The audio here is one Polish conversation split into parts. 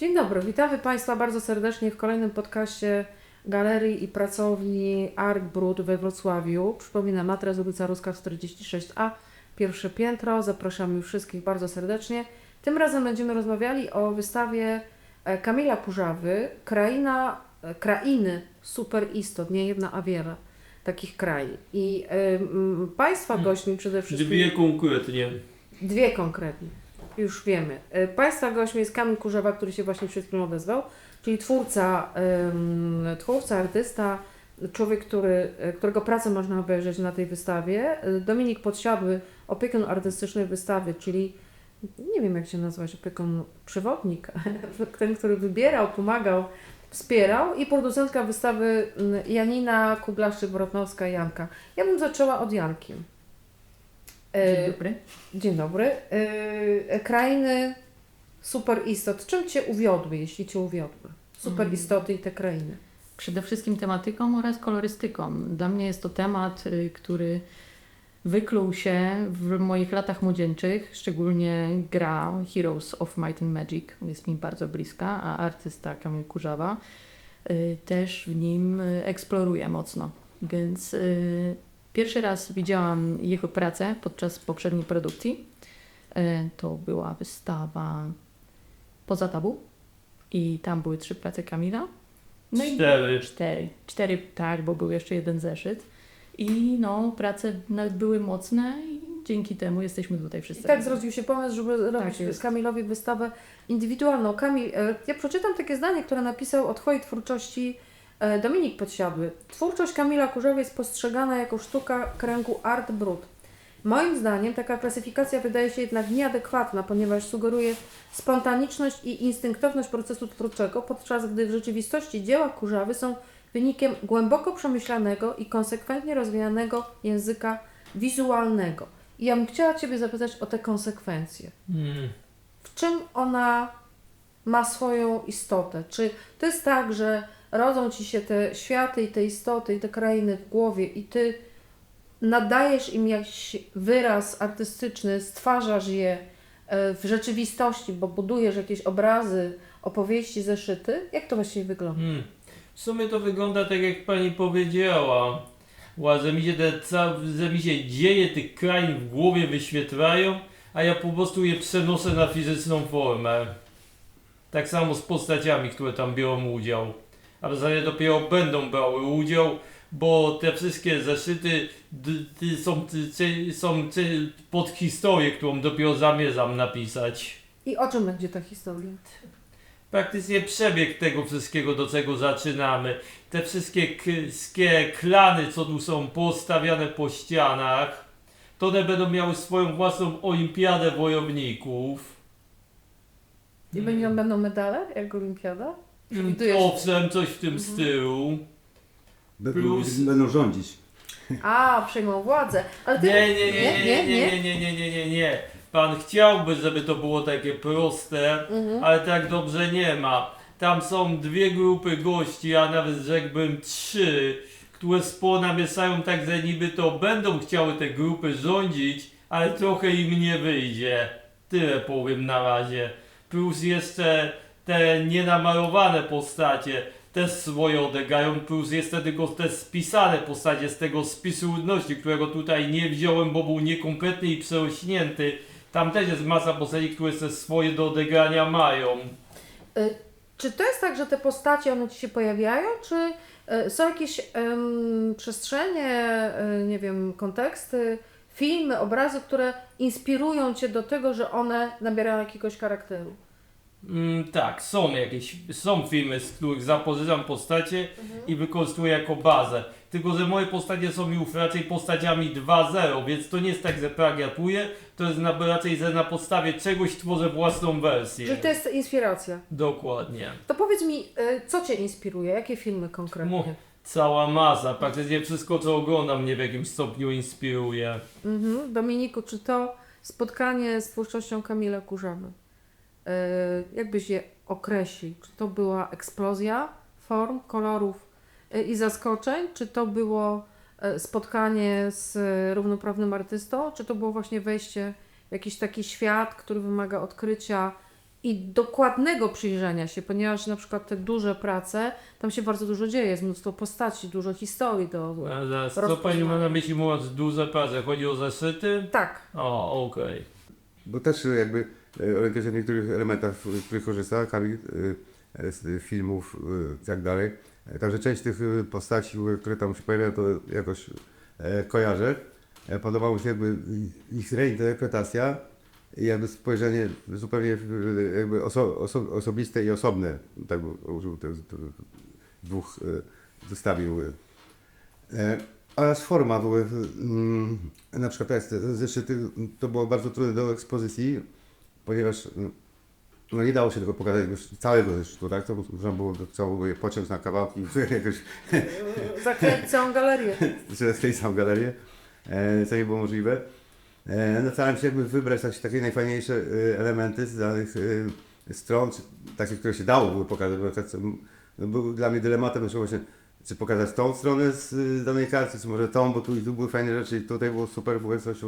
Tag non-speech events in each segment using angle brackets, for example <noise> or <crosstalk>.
Dzień dobry, witamy Państwa bardzo serdecznie w kolejnym podcaście Galerii i Pracowni Art Brut we Wrocławiu. Przypominam, adres ulica Ruska 46A, pierwsze piętro. Zapraszam już wszystkich bardzo serdecznie. Tym razem będziemy rozmawiali o wystawie e, Kamila Kurzawy, Kraina, e, Krainy Super Istot, nie jedna, a wiele takich krain. I y, m, Państwa gośćmi przede wszystkim... Dwie konkretnie. Dwie konkretnie. Już wiemy. E, Państwa gościem jest Kamil Kurzewa, który się właśnie chwilą odezwał, czyli twórca, twórca, artysta, człowiek, który, e, którego pracę można obejrzeć na tej wystawie. E, Dominik Podsiadły, opiekun artystycznej wystawy, czyli nie wiem jak się nazwać, opiekun, przewodnik, <laughs> ten, który wybierał, pomagał, wspierał i producentka wystawy mm, Janina Kublaszczyk-Borotnowska, Janka. Ja bym zaczęła od Janki. E, Dzień dobry. Dzień dobry. Yy, krainy super istot. Czym Cię uwiodły, jeśli Cię uwiodły? Super Mm. istoty i te krainy. Przede wszystkim tematyką oraz kolorystyką. Dla mnie jest to temat, y, który wykluł się w moich latach młodzieńczych, szczególnie gra Heroes of Might and Magic jest mi bardzo bliska, a artysta Kamil Kurzawa y, też w nim y, eksploruje mocno. Więc pierwszy raz widziałam jego pracę podczas poprzedniej produkcji. Y, To była wystawa Poza Tabu i tam były trzy prace Kamila. No i Cztery. Cztery. Cztery, tak, bo był jeszcze jeden zeszyt. I no, prace nawet były mocne i dzięki temu jesteśmy tutaj I wszyscy. tak zrodził się pomysł, żeby robić jest. Kamilowi wystawę indywidualną. Kamil, e, ja przeczytam takie zdanie, które napisał o Twojej twórczości e, Dominik Podsiadły. Twórczość Kamila Kurzewa jest postrzegana jako sztuka kręgu art brut. Moim zdaniem taka klasyfikacja wydaje się jednak nieadekwatna, ponieważ sugeruje spontaniczność i instynktowność procesu twórczego, podczas gdy w rzeczywistości dzieła Kurzawy są wynikiem głęboko przemyślanego i konsekwentnie rozwijanego języka wizualnego. I ja bym chciała Ciebie zapytać o te konsekwencje. Hmm. W czym ona ma swoją istotę? Czy to jest tak, że rodzą Ci się te światy i te istoty i te krainy w głowie i Ty nadajesz im jakiś wyraz artystyczny, stwarzasz je e, w rzeczywistości, bo budujesz jakieś obrazy, opowieści, zeszyty? Jak to właściwie wygląda? Hmm. W sumie to wygląda tak jak pani powiedziała. Ła, mi się, te, mi się dzieje tych krain w głowie wyświetlają, a ja po prostu je przenoszę na fizyczną formę. Tak samo z postaciami, które tam biorą udział. A w zasadzie dopiero będą brały udział, bo te wszystkie zeszyty są, są pod historię, którą dopiero zamierzam napisać. I o czym będzie ta historia? praktycznie przebieg tego wszystkiego, do czego zaczynamy. Te wszystkie skie klany, co tu są postawiane po ścianach, to one będą miały swoją własną olimpiadę wojowników. I będą, będą medale, jak olimpiada? Przewidujesz- Owszem, coś w tym stylu. Be- Plus- Będą rządzić. A, przejmą władzę. Ale ty... Nie, nie, nie, nie, nie, nie, nie, nie, nie, nie, nie. Pan chciałby, żeby to było takie proste, Mhm. ale tak dobrze nie ma. Tam są dwie grupy gości, a nawet rzekłbym trzy, które spłonamieszają tak, że niby to będą chciały te grupy rządzić, ale trochę im nie wyjdzie. Tyle powiem na razie. Plus jeszcze te nienamalowane postacie też swoje odegrają, plus jeszcze tylko te spisane postacie z tego spisu ludności, którego tutaj nie wziąłem, bo był niekompletny i przerośnięty. Tam też jest masa postaci, które te swoje do odegrania mają. Y, Czy to jest tak, że te postacie, one Ci się pojawiają, czy y, są jakieś em, przestrzenie, y, nie wiem, konteksty, filmy, obrazy, które inspirują Cię do tego, że one nabierają jakiegoś charakteru? Mm, tak, są jakieś, są filmy, z których zapożyczam postacie i wykorzystuję jako bazę. Tylko, że moje postacie są już raczej postaciami 2.0, więc to nie jest tak, że plagiatuję, to jest na, raczej, że na podstawie czegoś tworzę własną wersję. Czyli to jest inspiracja. Dokładnie. To powiedz mi, y, co Cię inspiruje? Jakie filmy konkretnie? Mu- Cała masa, praktycznie wszystko, co oglądam mnie w jakimś stopniu inspiruje. Mhm. Dominiku, czy to spotkanie z twórczością Kamila Kurzawy, y, jak byś je określił? Czy to była eksplozja form, kolorów y, i zaskoczeń? Czy to było y, spotkanie z równoprawnym artystą? Czy to było właśnie wejście w jakiś taki świat, który wymaga odkrycia i dokładnego przyjrzenia się, ponieważ na przykład te duże prace, tam się bardzo dużo dzieje, jest mnóstwo postaci, dużo historii do... A zaraz, co pani ma na myśli mówiąc duże prace? Chodzi o zeszyty? Tak, O, okej. Bo też jakby e, orientuje się w niektórych elementach, w których korzysta e, e, z filmów e, i tak dalej. Także część tych postaci, które tam się pojawiają, to jakoś kojarzę. Podobała mi się jakby ich reinterpretacja i jakby spojrzenie zupełnie jakby oso, oso, osobiste i osobne. Tak użył te dwóch, zestawił. Oraz forma były, mm, na przykład te zeszyty, to było bardzo trudne do ekspozycji, ponieważ mm, no nie dało się tego pokazać już całego zeszytu, tak? To można było, było je pociąć na kawałki, jakoś <laughs> zakręcić całą galerię. <laughs> że skleić całą galerię, e, co nie było możliwe. E, no starałem się jakby wybrać tak, takie najfajniejsze e, elementy z danych e, stron, czy takie, które się dało pokazać, bo tak, no, był dla mnie dylematem, że właśnie czy pokazać tą stronę z y, danej karty, czy może tą, bo tu i tu były fajne rzeczy i tutaj było super, było coś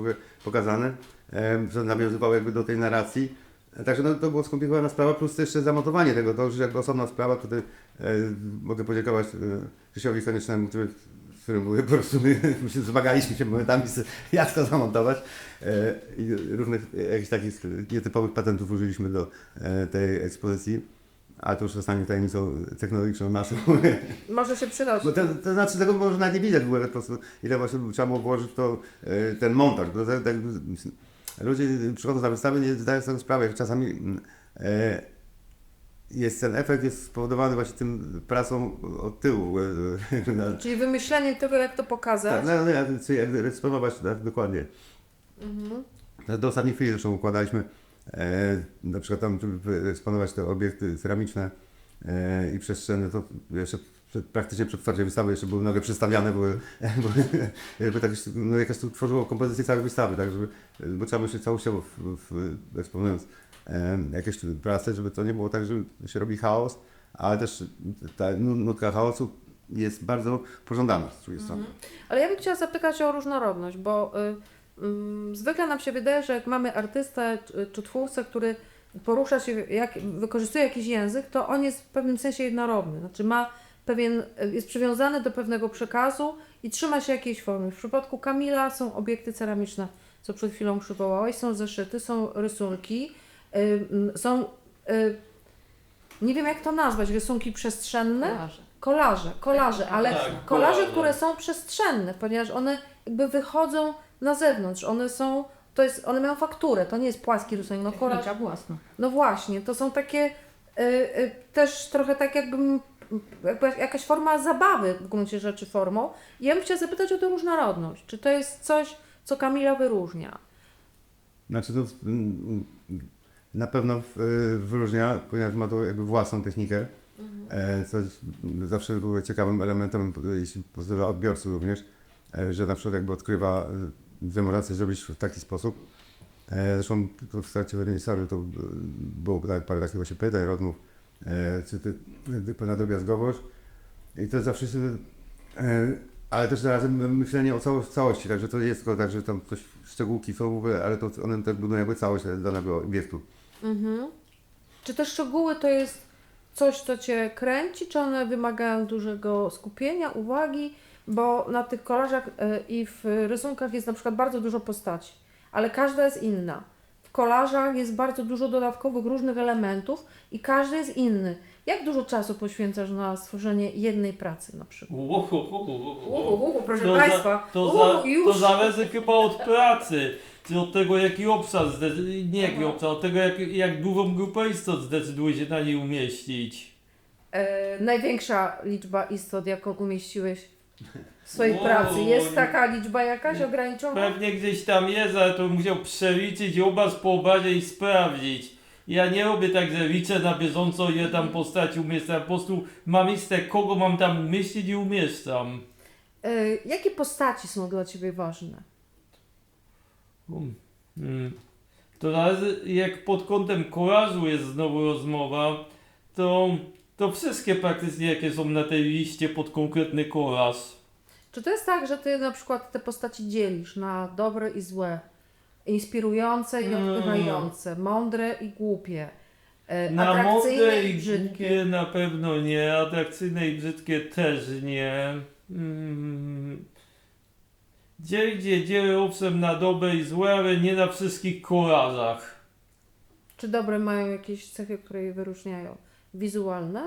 pokazane, że nawiązywało jakby do tej narracji. Także no, to była skomplikowana sprawa, plus jeszcze zamontowanie tego, to już jakby osobna sprawa, tutaj e, mogę podziękować e, Krzysiowi Koniecznemu, który, z którym po prostu my, <laughs> my się zmagaliśmy się momentami, jak to zamontować e, i różnych e, jakichś takich nietypowych patentów użyliśmy do e, tej ekspozycji. A to już zostanie tajemnicą technologiczną naszą. <laughs> Może się przydać. Bo to, to znaczy tego może nawet nie widać w ogóle po prostu, ile właśnie trzeba było włożyć to e, ten montaż. Bo to, tak, ludzie przychodzą na wystawy, nie zdają sobie sprawy, jak czasami e, jest ten efekt jest spowodowany właśnie tym pracą od tyłu. <laughs> Czyli wymyślenie tego, jak to pokazać. Tak, no, no, ja- czy jak eksponować tak, dokładnie. Mhm. Do ostatniej chwili zresztą układaliśmy na przykład tam, żeby te obiekty ceramiczne e, i przestrzenne, to jeszcze przed, praktycznie przed otwarciem wystawy jeszcze były nowe przestawiane, <laughs> były, były tak, no, jakaś tu tworzyło kompozycję całej wystawy, tak, żeby, bo trzeba myśleć całościowo w, w, eksponując e, jakieś prace, żeby to nie było tak, że się robi chaos, ale też ta nu- nutka chaosu jest bardzo pożądana z drugiej strony. Ale ja bym chciała zapytać o różnorodność, bo y, zwykle nam się wydaje, że jak mamy artystę czy, twórcę, który porusza się, jak, wykorzystuje jakiś język, to on jest w pewnym sensie jednorodny. Znaczy ma pewien, jest przywiązany do pewnego przekazu i trzyma się jakiejś formy. W przypadku Kamila są obiekty ceramiczne, co przed chwilą przywołałeś, są zeszyty, są rysunki, y, y, są, y, nie wiem jak to nazwać, rysunki przestrzenne. Kolarze. Kolaże, kolaże, ale Tak, kolaże. które są przestrzenne, ponieważ one jakby wychodzą na zewnątrz, one są, to jest, one mają fakturę, to nie jest płaski rysunek, no Technika własna. no właśnie, to są takie y, y, też trochę tak jakbym, jakby jakaś forma zabawy w gruncie rzeczy formą. I ja bym chciała zapytać o tę różnorodność, czy to jest coś, co Kamila wyróżnia? Znaczy to na pewno y, wyróżnia, ponieważ ma to jakby własną technikę, e, co zawsze było ciekawym elementem, jeśli pozywa odbiorców również, e, że na przykład jakby odkrywa demorację zrobić w taki sposób. E, Zresztą w trakcie wernisażu to y, było parę takich właśnie pytań, rozmów, e, czy ty, drobiazgowość. I to zawsze e, ale też zarazem myślenie o cało, całości, także to jest tylko tak, że tam coś, szczegółki są, ale to one też budują jakby całość danego obiektu. Mhm. Czy te szczegóły to jest coś, co Cię kręci, czy one wymagają dużego skupienia, uwagi? Bo na tych kolażach e, i w rysunkach jest na przykład bardzo dużo postaci, ale każda jest inna. W kolażach jest bardzo dużo dodatkowych różnych elementów i każdy jest inny. Jak dużo czasu poświęcasz na stworzenie jednej pracy na przykład? Uhu, uhu, proszę To, Państwa. za, to, uhu, za, to zależy chyba od pracy. Czy od tego jaki obszar, nie jaki obszar, od tego jak, jak dużą grupę istot zdecyduje się na niej umieścić. E, największa liczba istot, jaką umieściłeś swojej O, pracy. Jest nie. taka liczba jakaś ograniczona? Pewnie gdzieś tam jest, ale to musiał przeliczyć obraz po obrazie i sprawdzić. Ja nie robię tak, że liczę na bieżąco ile tam postaci umieszczam. Po prostu mam listę, kogo mam tam umieścić i umieszczam. E, jakie postaci są dla Ciebie ważne? Um, mm. To razy, jak pod kątem kolażu jest znowu rozmowa, to, to wszystkie praktycznie jakie są na tej liście pod konkretny kolaż. Czy to jest tak, że Ty na przykład te postaci dzielisz na dobre i złe, inspirujące i Mm. odpychające, mądre i głupie, e, Na atrakcyjne mądre i brzydkie. głupie na pewno nie, atrakcyjne i brzydkie też nie. Mm. Gdzie gdzie dzieje owszem na dobre i złe, ale nie na wszystkich kolarzach. Czy dobre mają jakieś cechy, które je wyróżniają? Wizualne?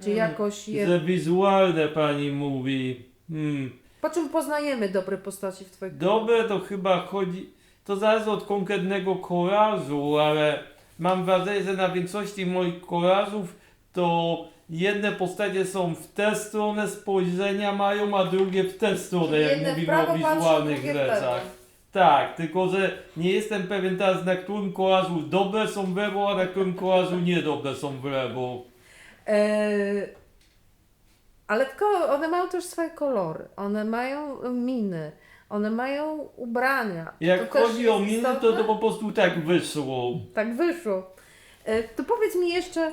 Czy Mm, jakoś je... Że wizualne pani mówi. Hmm. Po czym poznajemy dobre postaci w Twoich Dobre to chyba chodzi. To zależy od konkretnego kolażu, ale mam wrażenie, że na większości moich kolażów to jedne postacie są w tę stronę spojrzenia mają, a drugie w tę stronę, jak Jedne w mówimy prawo o patrzą, wizualnych drugie w lewo. rzeczach. Tak, tylko że nie jestem pewien teraz, na którym kolażu dobre są w lewo, a na którym kolażu niedobre są w lewo. E, ale tylko one mają też swoje kolory, one mają miny, one mają ubrania. Jak To chodzi o miny, to istotne? to po prostu tak wyszło. Tak wyszło. E, to powiedz mi jeszcze,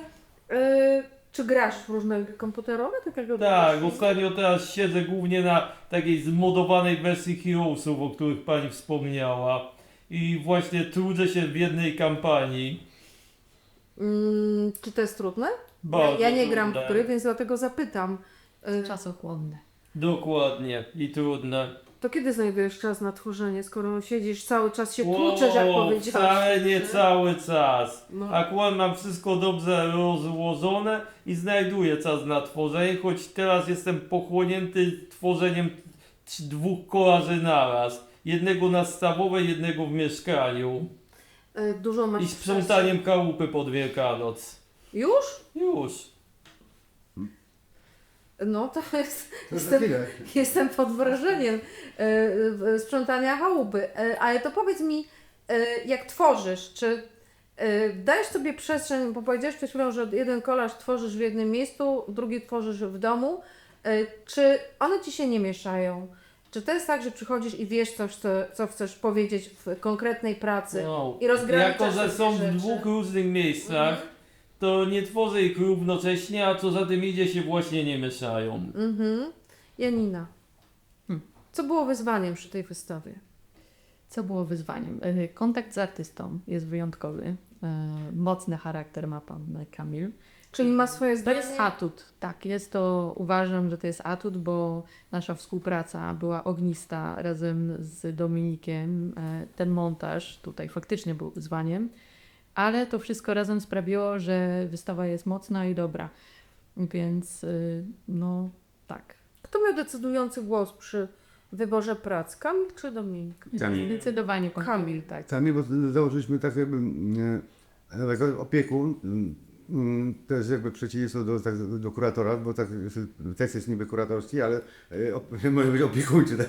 e, czy grasz w różne gry komputerowe? Takiego Tak, ostatnio teraz siedzę głównie na takiej zmodowanej wersji Heroesów, o których pani wspomniała. I właśnie trudzę się w jednej kampanii. Mm, czy to jest trudne? Ja, Bardzo ja nie gram w trudne. gry, więc dlatego zapytam. E, Czasochłonne. Dokładnie i trudne. To kiedy znajdujesz czas na tchórzenie, skoro siedzisz cały czas się tłuczesz, jak Wow, powiedziałeś? Wcale nie cały czas. No. Akurat mam wszystko dobrze rozłożone i znajduję czas na tworzenie, choć teraz jestem pochłonięty tworzeniem dwóch kolarzy naraz. Jednego na stawowe, jednego w mieszkaniu. E, Dużo masz I sprzątaniem chałupy pod Wielkanoc. Już? Już. No to <laughs> jest, To jestem, jestem pod wrażeniem e, sprzątania chałupy. E, ale to powiedz mi, jak tworzysz, czy dajesz sobie przestrzeń, bo powiedziałeś przed chwilą, że jeden kolarz tworzysz w jednym miejscu, drugi tworzysz w domu, czy one Ci się nie mieszają? Czy to jest tak, że przychodzisz i wiesz coś, co, co chcesz powiedzieć w konkretnej pracy? No. I rozgraniczasz Jako, że są rzeczy. w dwóch różnych miejscach, to nie tworzę ich równocześnie, a co za tym idzie się właśnie nie mieszają. Mhm. Janina, Hmm. co było wyzwaniem przy tej wystawie? Co było wyzwaniem? E, Kontakt z artystą jest wyjątkowy. E, Mocny charakter ma pan Kamil. Czyli ma swoje To zdanie? jest atut. Tak, jest to, uważam, że to jest atut, bo nasza współpraca była ognista razem z Dominikiem. E, Ten montaż tutaj faktycznie był wyzwaniem, ale to wszystko razem sprawiło, że wystawa jest mocna i dobra. Więc y, no tak. Kto miał decydujący głos przy wyborze prac? Kamil czy Dominik? Kamil. Zdecydowanie Kamil. tak. Sami, bo założyliśmy tak jakby jako opiekun, mm, mm, to jest jakby przeciwieństwo do, tak, do kuratora, bo tak, tekst jest niby kuratorski, ale e, op, <laughs> może być opiekuńczy, tak?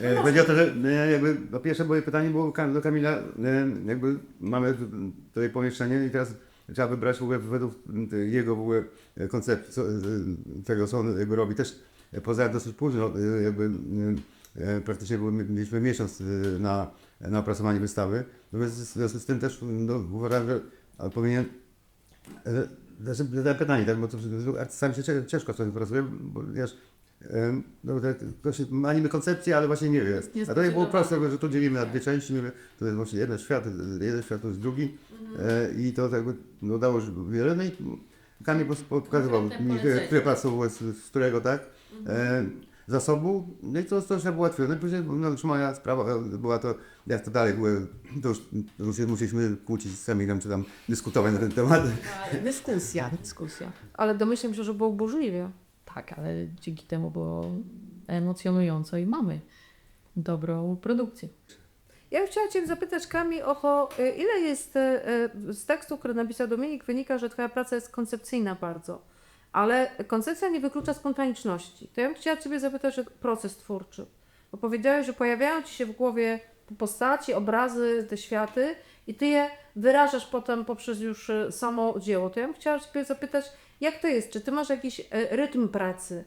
E, Chodzi o to, że e, jakby, po pierwsze moje pytanie było do Kamila, jakby mamy tu- tutaj pomieszczenie i teraz trzeba wybrać w ogóle według jego w ogóle koncepcji, tego co on jakby robi. Też poza dosyć późno, jakby praktycznie mieliśmy miesiąc na, na opracowanie wystawy, w związku z tym też no, uważam, że e, powinien e, znaczy, zadałem pytanie, tak, bo to artystami się ciężko sobie pracuje, bo wiesz, no, tak, się, niby koncepcję, ale właśnie nie jest. A tutaj było proste, że tu dzielimy na dwie części, mówię, to jest właśnie jeden świat, jeden świat to jest drugi. E, i to tak jakby no, dało że wiele, no i Kamil po- po- pokazywał mi, które prace z, z którego, tak, e, zasobu, no i to, to się ułatwiło. No i później, no już moja sprawa e, była to, jak to dalej były, to już, to już się musieliśmy kłócić z Kamilem, czy tam dyskutować na ten temat. Dyskusja, dyskusja. Ale domyślam się, że było burzliwie. Tak, ale dzięki temu było emocjonująco i mamy dobrą produkcję. Ja bym chciała Cię zapytać, Kamil, o to, y, ile jest y, z tekstu, który napisał Dominik, wynika, że Twoja praca jest koncepcyjna bardzo, ale koncepcja nie wyklucza spontaniczności. To ja bym chciała Ciebie zapytać o proces twórczy. Bo powiedziałeś, że pojawiają Ci się w głowie postaci, obrazy, te światy i Ty je wyrażasz potem poprzez już y, samo dzieło. To ja bym chciała Ciebie zapytać, jak to jest? Czy Ty masz jakiś y, rytm pracy?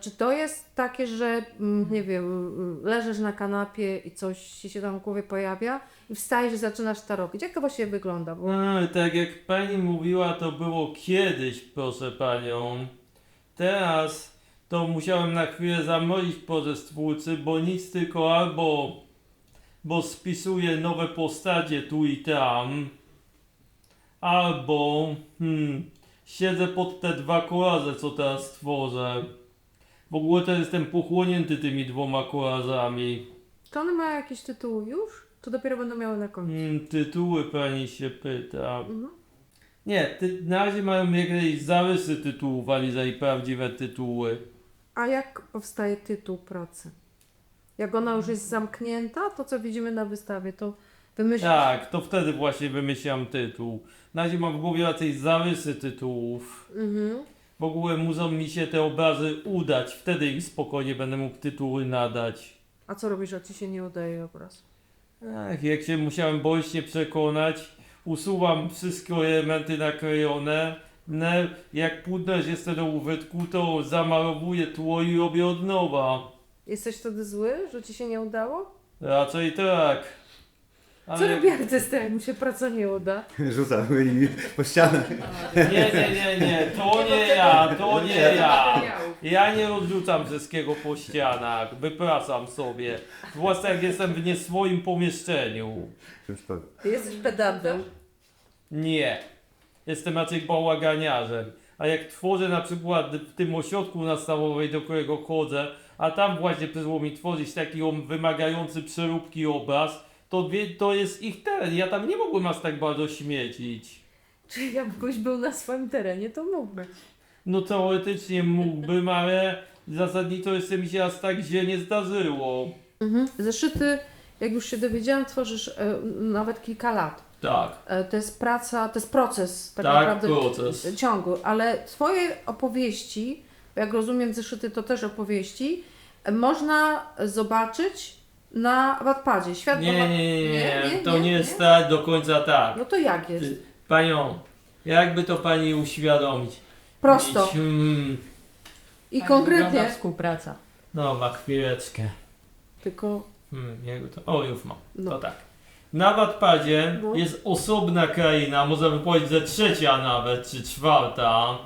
Czy to jest takie, że mm, nie wiem, leżysz na kanapie i coś ci się tam w głowie pojawia i wstajesz i zaczynasz to robić? Jak to właściwie wygląda? No, tak jak pani mówiła, to było kiedyś, proszę panią. Teraz to musiałem na chwilę zamrozić proces twórcy, bo nic tylko albo bo spisuję nowe postacie tu i tam, Albo hmm, siedzę pod te dwa kolaże, co teraz tworzę. W ogóle to jestem pochłonięty tymi dwoma kolażami. Czy one mają jakieś tytuły już? Czy dopiero będą miały na końcu? Hmm, tytuły pani się pyta. Mhm. Nie, ty, na razie mają jakieś zarysy tytułów, ale i prawdziwe tytuły. A jak powstaje tytuł pracy? Jak ona już jest zamknięta, to co widzimy na wystawie, to wymyślisz. Tak, to wtedy właśnie wymyślam tytuł. Na razie mam w głowie raczej zarysy tytułów. Mhm. W ogóle muszą mi się te obrazy udać, wtedy im spokojnie będę mógł tytuły nadać. A co robisz, jak ci się nie udaje obraz? Ach, jak się musiałem boleśnie przekonać, usuwam wszystkie elementy naklejone. Ne, jak pudność jest do użytku, to zamalowuję tło i robię od nowa. Jesteś wtedy zły, że ci się nie udało? Raczej tak. Co robi artysta, jak mu się praca nie uda? <laughs> Rzuca nimi po ścianach. Nie, nie, nie, nie, to nie ja, to nie ja. Ja nie odrzucam wszystkiego po ścianach, wypraszam sobie. Zwłaszcza jak jestem w nie swoim pomieszczeniu. Ty jesteś pedantem. Nie. Jestem raczej bałaganiarzem. A jak tworzę na przykład w tym ośrodku nastawowej, do którego chodzę, a tam właśnie przyszło mi tworzyć taki wymagający przeróbki obraz, to, wie, to jest ich teren. Ja tam nie mogłem aż tak bardzo śmiecić. Czyli jakbyś był na swoim terenie, to mógłby. No teoretycznie mógłbym, ale zasadniczo jeszcze mi się aż tak źle nie zdarzyło. Mhm. Zeszyty, jak już się dowiedziałam, tworzysz e, nawet kilka lat. Tak, E, to jest praca, to jest proces tak, tak, naprawdę proces. ciągły, ale twoje opowieści, jak rozumiem zeszyty to też opowieści, e, można zobaczyć na Wattpadzie. Świat Nie, nie, nie, nie, Nie, nie, to nie, jest tak do końca tak. No to jak jest? Panią, jakby to pani uświadomić? Prosto Hmm, i Tak konkretnie. współpraca. dobra, chwileczkę. Tylko Hmm, jakby to, o już mam, No. to tak. Na Wattpadzie No. jest osobna kraina, można by powiedzieć, że trzecia nawet, czy czwarta.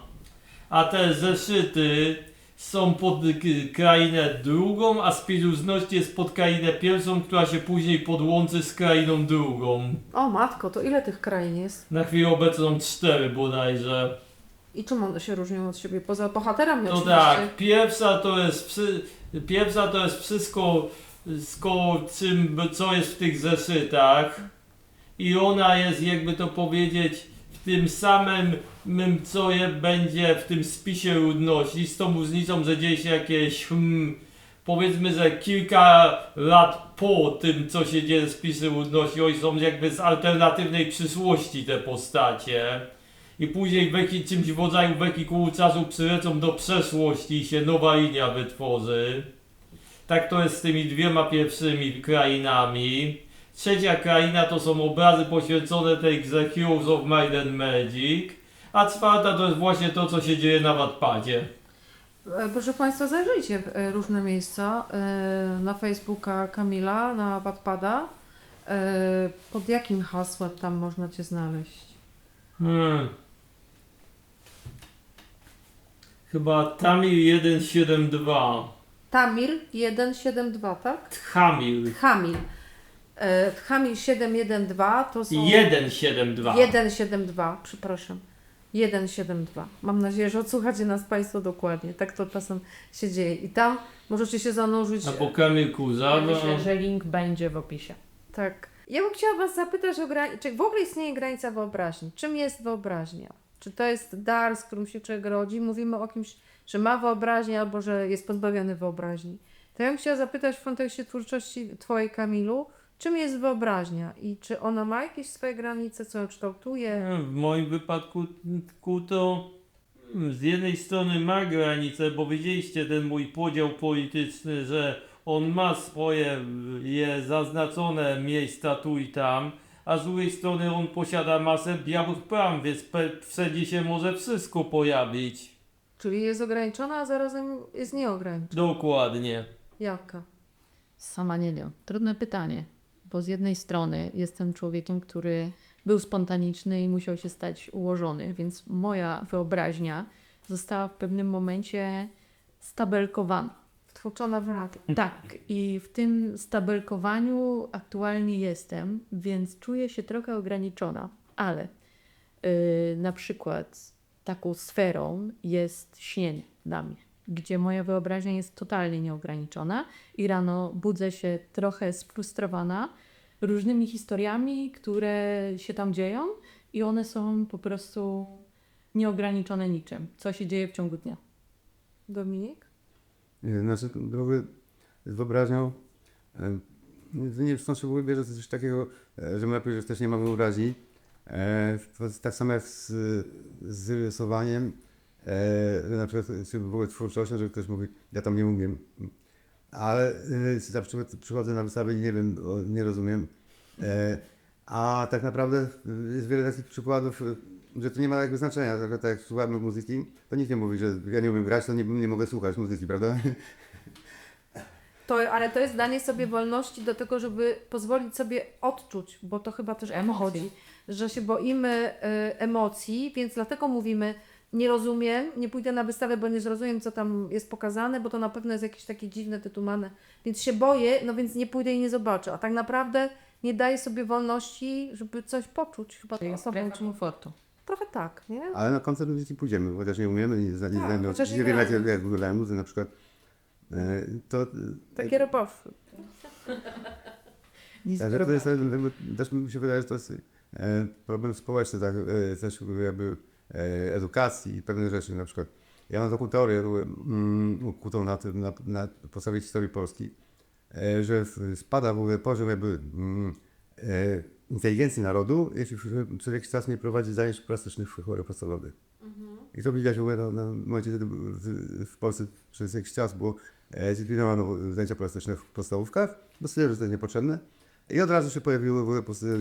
A te zeszyty są pod k- krainę drugą, a spiróżność jest pod krainę pierwszą, która się później podłączy z krainą drugą. o matko, to ile tych krain jest? Na chwilę obecną cztery bodajże. I czym one się różnią od siebie? Poza bohaterami No oczywiście. tak, pierwsza to jest wszy, pierwsza to jest wszystko, wszystko czym, co jest w tych zeszytach i ona jest jakby to powiedzieć tym samym mym, co je będzie w tym spisie ludności z tą różnicą, że dzieje się jakieś hmm, powiedzmy, że kilka lat po tym, co się dzieje w spisie ludności, oni są jakby z alternatywnej przyszłości te postacie i później w jaki, czymś w rodzaju wehikułu czasu przylecą do przeszłości i się nowa linia wytworzy. Tak to jest z tymi dwiema pierwszymi krainami. Trzecia kraina to są obrazy poświęcone tej grze Heroes of Might and Magic. A czwarta to jest właśnie to, co się dzieje na Wattpadzie. E, Proszę Państwa, zajrzyjcie w e, różne miejsca. e, Na Facebooka Kamila, na Wattpada. E, Pod jakim hasłem tam można Cię znaleźć? Hmm. Chyba Tamil 172. Tamir 172, tak? Tchamil Tchamil. E, Tchamil 712 to są... 172. 172, przepraszam. 172. Mam nadzieję, że odsłuchacie nas Państwo dokładnie. Tak to czasem się dzieje. I tam możecie się zanurzyć. A po Zawa. myślę, że link będzie w opisie. Tak. Ja bym chciała Was zapytać, o gra... czy w ogóle istnieje granica wyobraźni? Czym jest wyobraźnia? Czy to jest dar, z którym się człowiek rodzi? Mówimy o kimś, że ma wyobraźnię albo że jest pozbawiony wyobraźni. To ja bym chciała zapytać w kontekście twórczości Twojej, Kamilu, czym jest wyobraźnia i czy ona ma jakieś swoje granice, co ją kształtuje? W moim wypadku ku to mm, z jednej strony ma granice, bo widzieliście ten mój podział polityczny, że on ma swoje je zaznaczone miejsca tu i tam, a z drugiej strony on posiada masę białych plam, więc wszędzie się może wszystko pojawić. Czyli jest ograniczona, a zarazem jest nieograniczona. Dokładnie. Jaka? Sama nie wiem. Trudne pytanie, bo z jednej strony jestem człowiekiem, który był spontaniczny i musiał się stać ułożony, więc moja wyobraźnia została w pewnym momencie stabelkowana. Wtłoczona w lat. Tak, i w tym stabelkowaniu aktualnie jestem, więc czuję się trochę ograniczona, ale y, na przykład taką sferą jest śnienie dla mnie, gdzie moja wyobraźnia jest totalnie nieograniczona i rano budzę się trochę sfrustrowana różnymi historiami, które się tam dzieją i one są po prostu nieograniczone niczym, co się dzieje w ciągu dnia. Dominik? Znaczy, ogóle z wyobraźnią, e, nie nie stąd się w ogóle bierze coś takiego, e, że najpierw że też nie mamy wyobraźni. E, tak samo jak z, z rysowaniem, e, że na przykład czy w ogóle twórczością, że ktoś mówi, ja tam nie umiem. Ale e, na przykład przychodzę na wystawę i nie wiem, o, nie rozumiem. E, a tak naprawdę jest wiele takich przykładów, że to nie ma jakby znaczenia. Tak, tak jak słuchamy muzyki, to nikt nie mówi, że ja nie umiem grać, to nie, nie mogę słuchać muzyki, prawda? To, ale to jest danie sobie wolności do tego, żeby pozwolić sobie odczuć, bo to chyba też o chodzi, że się boimy y, emocji, więc dlatego mówimy, nie rozumiem, nie pójdę na wystawę, bo nie zrozumiem, co tam jest pokazane, bo to na pewno jest jakieś takie dziwne, tytumane, więc się boję, no więc nie pójdę i nie zobaczę, a tak naprawdę nie daję sobie wolności, żeby coś poczuć. Chyba to Jest o to strefa chodzi. komfortu. Trochę tak, nie? Ale na koncert muzyki pójdziemy, chociaż nie umiemy, nie, zna- nie Tak, znamy, chociaż nie nie wiemy jak, gramy. jak wyglądają muzy na przykład. E, To, Takie robowsze. Nic tak, to jest, też mi się wydaje, że to jest e, problem społeczny, tak, e, też jakby edukacji i pewnych rzeczy, na przykład. Ja mam taką teorię mm, ukutą na, na, na podstawie historii Polski, e, że spada w ogóle poziom jakby mm, e, inteligencji narodu, jeśli co jakiś czas nie prowadzi zajęć plastycznych szkołach podstawowych. I to widać w na, na momencie, kiedy w, Polsce przez jakiś czas było e, zlikwidowano zajęcia plastyczne w podstawówkach, bo stwierdzili, że to jest niepotrzebne. I od razu się pojawiły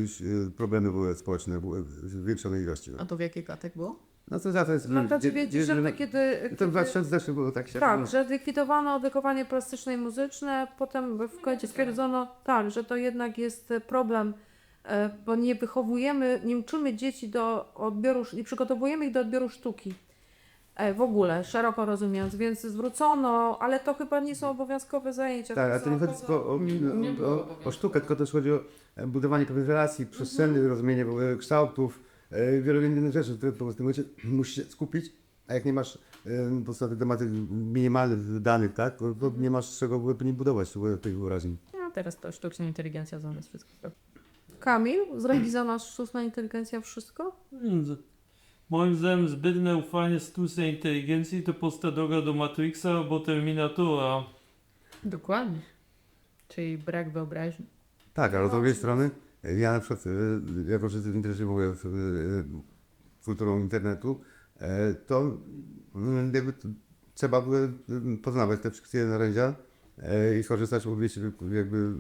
już, e, problemy ogóle społeczne były w zwiększonej ilości. A to w jakich latach było? No to za to jest... Mam dzie- wiedzieć, dzie- że że- kiedy... To w kiedy 2000 też było tak się... Tak, że zlikwidowano wychowanie plastyczne i muzyczne, potem w końcu stwierdzono, tak, że to jednak jest problem, e, bo nie wychowujemy, nie uczymy dzieci do odbioru, nie przygotowujemy ich do odbioru sztuki. E, W ogóle, szeroko rozumiejąc, więc zwrócono, ale to chyba nie są obowiązkowe zajęcia. Tak, ale to nie chodzi tylko o, o, o obowiązku. sztukę, tylko też chodzi o e, budowanie pewnych relacji przestrzennych, rozumienie w ogóle kształtów, e, wiele innych rzeczy, które po prostu <clears throat> musisz się skupić, a jak nie masz po prostu te tematy minimalnych danych, tak, to, to nie masz czego nie budować tej wyobraźni. No, teraz to sztuczna inteligencja zamiast wszystko. Kamil, zrealizowano sztuczna inteligencja wszystko? Moim zdaniem zbytne ufanie sztucznej inteligencji to prosta droga do Matrixa albo Terminatora. Dokładnie. Czyli brak wyobraźni. Tak, ale z drugiej strony, ja na przykład, e, jako że interesuję w ogóle e, kulturą internetu, e, to mm, jakby trzeba by e, poznawać te wszystkie narzędzia e, i skorzystać, umieć wy- jakby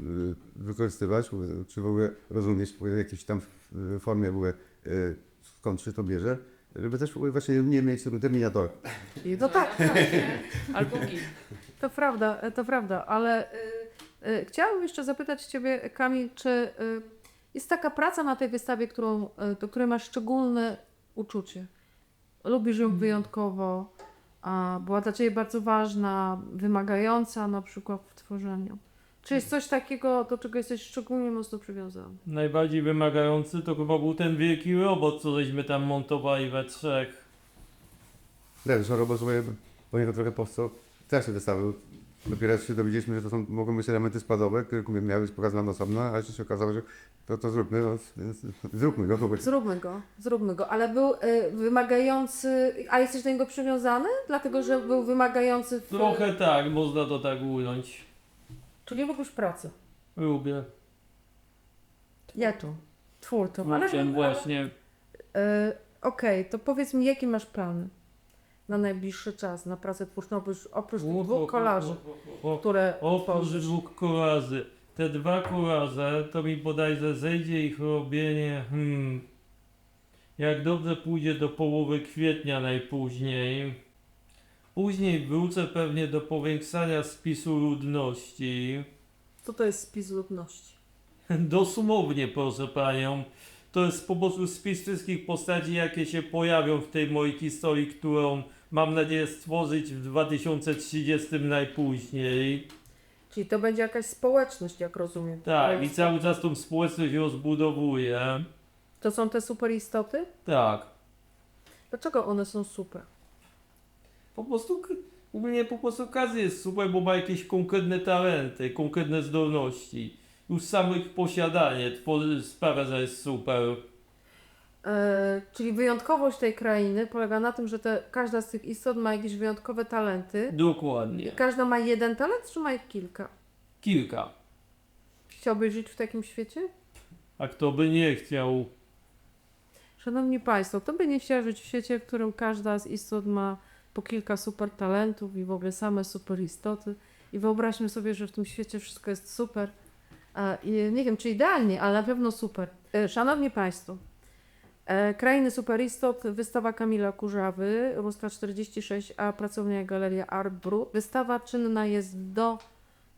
wykorzystywać, czy w ogóle rozumieć w jakiejś tam formie w ogóle, skąd się to bierze, żeby też właśnie nie mieć tego terminatora. No <laughs> tak, Albo git. To prawda, to prawda, ale y, y, chciałabym jeszcze zapytać Ciebie, Kamil, czy y, jest taka praca na tej wystawie, którą, y, do której masz szczególne uczucie? Lubisz ją wyjątkowo, a była dla Ciebie bardzo ważna, wymagająca na przykład w tworzeniu. Czy jest coś takiego, do czego jesteś szczególnie mocno przywiązany? Najbardziej wymagający to chyba był ten wielki robot, co żeśmy tam montowali we trzech. Tak, że robot sobie poniekąd trochę powstał w trakcie wystawy. Dopiero się dowiedzieliśmy, że to są, mogą być elementy składowe, które miały być pokazane osobno, a jeszcze się okazało, że to, to zróbmy, no, więc zróbmy go. wobec- Zróbmy go, zróbmy go, ale był y, wymagający, a jesteś do niego przywiązany? Dlatego, że był wymagający w... Trochę tak, można to tak ująć. Czyli lubisz pracę. Lubię. Ja tu. Twórcą. Ale, Twórciem właśnie. E, Okej, to powiedz mi, jakie masz plany na najbliższy czas, na pracę twórczą, oprócz, oprócz tych dwóch kolarzy, O, które Oprócz tworzysz? dwóch kolarzy. Te dwa kolarze, to mi bodajże zejdzie ich robienie, hmm, jak dobrze pójdzie do połowy kwietnia najpóźniej. Później wrócę pewnie do powiększania spisu ludności. Co to jest spis ludności? <laughs> Dosłownie, proszę panią. To jest po prostu spis wszystkich postaci, jakie się pojawią w tej mojej historii, którą mam nadzieję stworzyć w 2030 najpóźniej. Czyli to będzie jakaś społeczność, jak rozumiem. Tak, i cały czas tą społeczność rozbudowuję. To są te super istoty? Tak. Dlaczego one są super? Po prostu, mnie po prostu każdy jest super, bo ma jakieś konkretne talenty, konkretne zdolności. Już samo ich posiadanie tworzy, sprawia, że jest super. E, czyli wyjątkowość tej krainy polega na tym, że te, każda z tych istot ma jakieś wyjątkowe talenty. I Dokładnie. każda ma jeden talent, czy ma ich kilka? Kilka. Chciałbyś żyć w takim świecie? A kto by nie chciał? Szanowni Państwo, kto by nie chciał żyć w świecie, w którym każda z istot ma po kilka super talentów i w ogóle same super istoty? I wyobraźmy sobie, że w tym świecie wszystko jest super. E, nie wiem, czy idealnie, ale na pewno super. E, Szanowni Państwo, e, Krainy Superistot, wystawa Kamila Kurzawy, Ruska 46, a pracownia Galeria Art Brut. Wystawa czynna jest do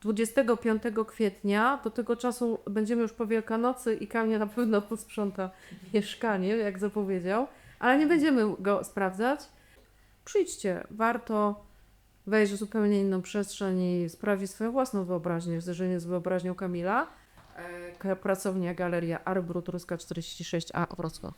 25 kwietnia. Do tego czasu będziemy już po Wielkanocy i Kamil na pewno posprząta mieszkanie, jak zapowiedział, ale nie będziemy go sprawdzać. Przyjdźcie, warto wejść w zupełnie inną przestrzeń i sprawdzić swoją własną wyobraźnię w zderzeniu z wyobraźnią Kamila. E, Pracownia Galeria Arbrut Ruska 46a Wrocław.